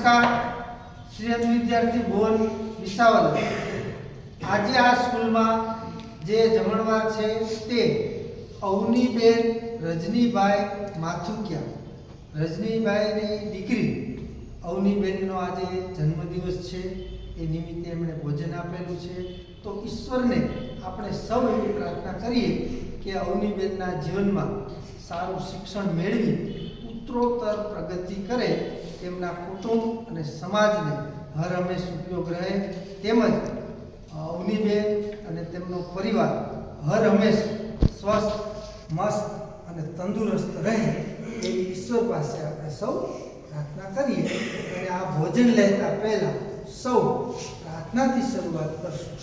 નમસ્કાર. શ્રેષ્ઠ વિદ્યાર્થી ભુવન વિસાવલ. આજે આ સ્કૂલમાં જે જમણવાર છે તે અવનીબેન રજનીભાઈ માથુકિયા. રજનીભાઈની દીકરી અવનીબેનનો આજે જન્મદિવસ છે. એ નિમિત્તે એમણે ભોજન આપેલું છે. તો ઈશ્વરને આપણે સૌ એવી પ્રાર્થના કરીએ કે અવનીબેનના જીવનમાં સારું શિક્ષણ મેળવી ઉત્તરોત્તર પ્રગતિ કરે તેમના કુટુંબ અને સમાજને હર હંમેશ ઉપયોગ રહે, તેમજ અવનીબેન અને તેમનો પરિવાર હર હંમેશ સ્વસ્થ, મસ્ત અને તંદુરસ્ત રહે એવી ઈશ્વર પાસે આપણે સૌ પ્રાર્થના કરીએ. અને આ ભોજન લેતા પહેલાં સૌ પ્રાર્થનાથી શરૂઆત કરશું.